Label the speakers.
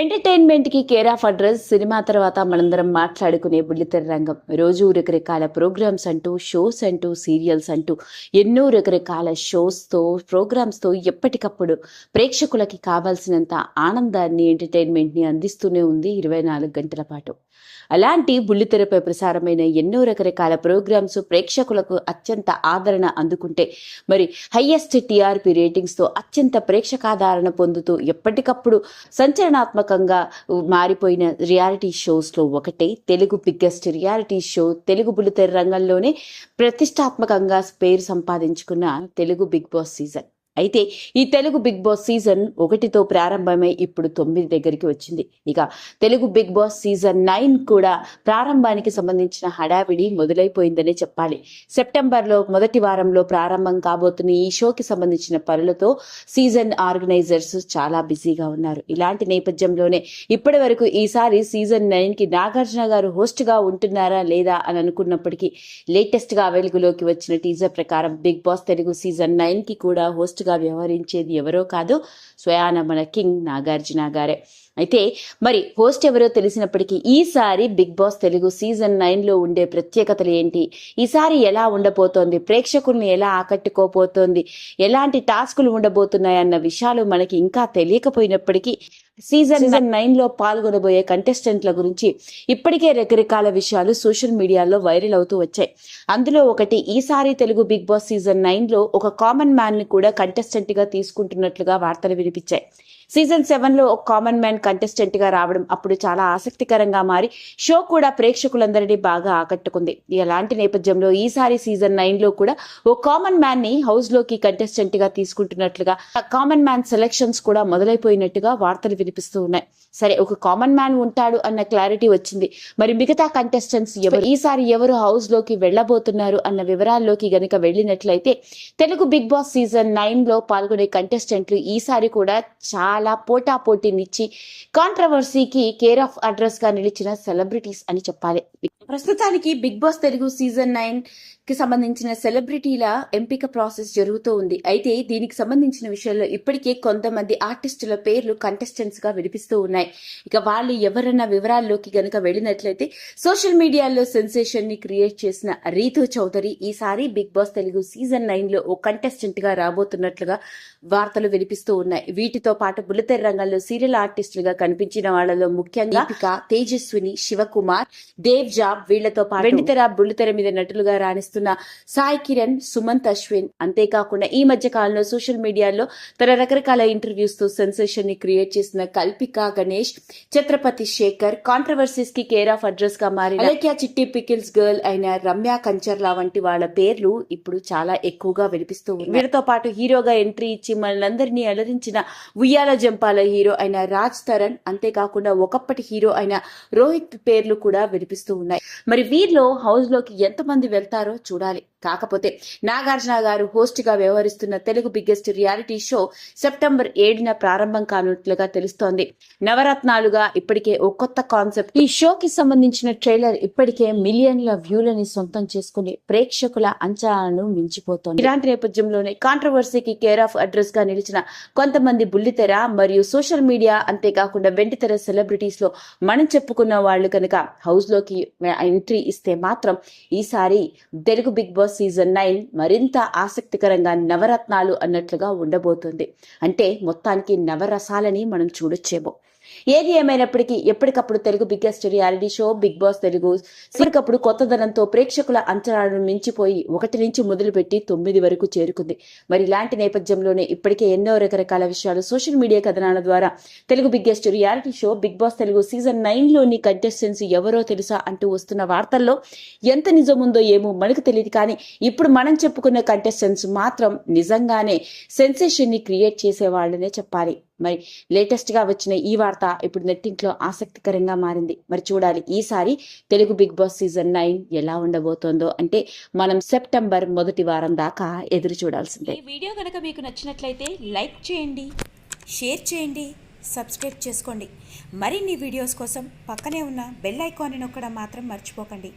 Speaker 1: ఎంటర్టైన్మెంట్కి care of address cinema తర్వాత మనందరం మాట్లాడుకునే బుల్లితెర రంగం. రోజు రకరకాల ప్రోగ్రామ్స్ అంటూ షోస్ అంటూ సీరియల్స్ అంటూ ఎన్నో రకరకాల షోస్తో ప్రోగ్రామ్స్తో ఎప్పటికప్పుడు ప్రేక్షకులకి కావాల్సినంత ఆనందాన్ని ఎంటర్టైన్మెంట్ని అందిస్తూనే ఉంది ఇరవై నాలుగు గంటల పాటు. అలాంటి బుల్లితెరపై ప్రసారమైన ఎన్నో రకరకాల ప్రోగ్రామ్స్ ప్రేక్షకులకు అత్యంత ఆదరణ అందుకుంటే మరి హయ్యెస్ట్ టీఆర్పీ రేటింగ్స్తో అత్యంత ప్రేక్షకాదరణ పొందుతూ ఎప్పటికప్పుడు సంచలనాత్మకంగా మారిపోయిన రియాలిటీ షోస్లో ఒకటే Telugu biggest reality show Telugu బుల్లితెర రంగంలోనే ప్రతిష్టాత్మకంగా పేరు సంపాదించుకున్న తెలుగు బిగ్ బాస్ సీజన్. అయితే ఈ తెలుగు బిగ్ బాస్ సీజన్ ఒకటితో ప్రారంభమై ఇప్పుడు తొమ్మిది దగ్గరికి వచ్చింది. ఇక Telugu Bigg Boss season nine కూడా ప్రారంభానికి సంబంధించిన హడావిడి మొదలైపోయిందనే చెప్పాలి. సెప్టెంబర్లో మొదటి వారంలో ప్రారంభం కాబోతున్న ఈ షోకి సంబంధించిన పనులతో సీజన్ ఆర్గనైజర్స్ చాలా బిజీగా ఉన్నారు. ఇలాంటి నేపథ్యంలోనే ఇప్పటి వరకు ఈసారి సీజన్ నైన్కి నాగార్జున గారు హోస్ట్గా ఉంటున్నారా లేదా అని అనుకున్నప్పటికీ లేటెస్ట్గా వెలుగులోకి వచ్చిన టీజర్ ప్రకారం బిగ్ బాస్ తెలుగు సీజన్ నైన్కి కూడా హోస్ట్గా వ్యవహరించేది ఎవరో కాదు స్వయాన మన కింగ్ నాగార్జున గారే. అయితే మరి హోస్ట్ ఎవరో తెలిసినప్పటికీ ఈసారి బిగ్ బాస్ తెలుగు సీజన్ నైన్లో ఉండే ప్రత్యేకతలు ఏంటి? ఈసారి ఎలా ఉండబోతోంది? ప్రేక్షకుల్ని ఎలా ఆకట్టుకోబోతోంది? ఎలాంటి టాస్కులు ఉండబోతున్నాయి అన్న విషయాలు మనకి ఇంకా తెలియకపోయినప్పటికీ సీజన్ నైన్లో పాల్గొనబోయే కంటెస్టెంట్ల గురించి ఇప్పటికే రకరకాల విషయాలు సోషల్ మీడియాలో వైరల్ అవుతూ వచ్చాయి. అందులో ఒకటి ఈసారి తెలుగు బిగ్ బాస్ సీజన్ నైన్లో ఒక కామన్ మ్యాన్ని కూడా కంటెస్టెంట్గా తీసుకుంటున్నట్లుగా వార్తలు వినిపించాయి. సీజన్ సెవెన్లో ఒక కామన్ మ్యాన్ కంటెస్టెంట్గా రావడం అప్పుడు చాలా ఆసక్తికరంగా మారి షో కూడా ప్రేక్షకులందరినీ బాగా ఆకట్టుకుంది. ఎలాంటి నేపథ్యంలో ఈసారి సీజన్ నైన్లో కూడా ఓ కామన్ మ్యాన్ని హౌస్లోకి కంటెస్టెంట్గా తీసుకుంటున్నట్లుగా కామన్ మ్యాన్ సెలక్షన్స్ కూడా మొదలైపోయినట్టుగా వార్తలు వినిపిస్తూ ఉన్నాయి. సరే ఒక కామన్ మ్యాన్ ఉంటాడు అన్న క్లారిటీ వచ్చింది. మరి మిగతా కంటెస్టెంట్స్ ఎవరు? ఈసారి ఎవరు హౌస్లోకి వెళ్ళబోతున్నారు అన్న వివరాల్లోకి గనుక వెళ్ళినట్లయితే తెలుగు బిగ్ బాస్ సీజన్ నైన్లో పాల్గొనే కంటెస్టెంట్లు ఈసారి కూడా చాలా పోటా పోటీనిచ్చి కాంట్రవర్సీకి కేర్ ఆఫ్ అడ్రస్గా నిలిచిన సెలబ్రిటీస్ అని చెప్పాలి. ప్రస్తుతానికి బిగ్ బాస్ తెలుగు సీజన్ నైన్కి సంబంధించిన సెలబ్రిటీల ఎంపిక ప్రాసెస్ జరుగుతూ ఉంది. అయితే దీనికి సంబంధించిన విషయంలో ఇప్పటికే కొంతమంది ఆర్టిస్టుల పేర్లు కంటెస్టెంట్స్గా వినిపిస్తూ ఉన్నాయి. ఇక వాళ్ళు ఎవరన్నా వివరాల్లోకి గనక వెళ్ళినట్లయితే సోషల్ మీడియాలో సెన్సేషన్ని క్రియేట్ చేసిన రీతు చౌదరి ఈసారి బిగ్ బాస్ తెలుగు సీజన్ నైన్లో ఓ కంటెస్టెంట్గా రాబోతున్నట్లుగా వార్తలు వినిపిస్తూ ఉన్నాయి. వీటితో పాటు బుల్లితెర రంగంలో సీరియల్ ఆర్టిస్టులుగా కనిపించిన వాళ్ళలో ముఖ్యంగా తేజస్విని శివకుమార్ దేవ్ జాబ్ వీళ్ళతో పాటు వెండితెర బుల్లితెర మీద నటులుగా రాణిస్తున్న సాయి కిరణ్ సుమంత్ అశ్విన్. అంతేకాకుండా ఈ మధ్య కాలంలో సోషల్ మీడియాలో తన రకరకాల ఇంటర్వ్యూస్తో సెన్సేషన్ని క్రియేట్ చేసిన కల్పిక గణేష్ ఛత్రపతి శేఖర్ కాంట్రవర్సీస్కి కేర్ ఆఫ్ అడ్రస్గా మారిన అలేఖ్య చిట్టి పికిల్స్ గర్ల్ అయిన రమ్య కంచర్లా వంటి వాళ్ళ పేర్లు ఇప్పుడు చాలా ఎక్కువగా వినిపిస్తూ ఉన్నాయి. వీరితో పాటు హీరోగా ఎంట్రీ ఇచ్చి మనందరినీ అలరించిన ఉయ్యాల జంపాల హీరో అయిన రాజ్ తరణ్ అంతేకాకుండా ఒకప్పటి హీరో అయిన రోహిత్ పేర్లు కూడా వినిపిస్తూ ఉన్నాయి. మరి వీరిలో హౌస్లోకి ఎంతమంది వెళ్తారో చూడాలి. కాకపోతే నాగార్జున గారు హోస్ట్గా వ్యవహరిస్తున్న Telugu biggest reality show September ఏడున ప్రారంభం కానున్నట్లుగా తెలుస్తోంది. నవరత్నాలుగా ఇప్పటికే ఓ కొత్త కాన్సెప్ట్. ఈ షోకి సంబంధించిన ట్రైలర్ ఇప్పటికే మిలియన్ల వ్యూలని సొంతం చేసుకుని ప్రేక్షకుల అంచనాలను మించిపోతోంది. ఇలాంటి నేపథ్యంలోనే కాంట్రవర్సీకి కేర్ ఆఫ్ అడ్రస్గా నిలిచిన కొంతమంది బుల్లితెర మరియు సోషల్ మీడియా అంతేకాకుండా వెండితెర సెలబ్రిటీస్లో మనం చెప్పుకున్న వాళ్ళు కనుక హౌస్లోకి ఎంట్రీ ఇస్తే మాత్రం ఈసారి Telugu Bigg Boss season nine మరింత ఆసక్తికరంగా నవరత్నాలు అన్నట్లుగా ఉండబోతుంది. అంటే మొత్తానికి నవరసాలని మనం చూడొచ్చేమో. ఏది ఏమైనప్పటికీ ఎప్పటికప్పుడు Telugu biggest reality show Bigg Boss Telugu ఎప్పటికప్పుడు కొత్తదనంతో ప్రేక్షకుల అంచనాలను మించిపోయి ఒకటి నుంచి మొదలుపెట్టి తొమ్మిది వరకు చేరుకుంది. మరి ఇలాంటి నేపథ్యంలోనే ఇప్పటికే ఎన్నో రకరకాల విషయాలు సోషల్ మీడియా కథనాల ద్వారా Telugu biggest reality show Bigg Boss Telugu season నైన్లోని contestants ఎవరో తెలుసా అంటూ వస్తున్న వార్తల్లో ఎంత నిజముందో ఏమో మనకు తెలియదు కానీ ఇప్పుడు మనం చెప్పుకున్న కంటెస్టెంట్స్ మాత్రం నిజంగానే సెన్సేషన్ని క్రియేట్ చేసే వాళ్ళనే చెప్పాలి. మరి లేటెస్ట్గా వచ్చిన ఈ వార్త ఇప్పుడు నెట్టింట్లో ఆసక్తికరంగా మారింది. మరి చూడాలి ఈసారి Telugu Bigg Boss season nine ఎలా ఉండబోతోందో. అంటే మనం సెప్టెంబర్ మొదటి వారం దాకా ఎదురు చూడాల్సిందే.
Speaker 2: ఈ వీడియో కనుక మీకు నచ్చినట్లయితే లైక్ చేయండి షేర్ చేయండి సబ్స్క్రైబ్ చేసుకోండి. మరిన్ని వీడియోస్ కోసం పక్కనే ఉన్న బెల్ ఐకాన్ని నొక్కడం మాత్రం మర్చిపోకండి.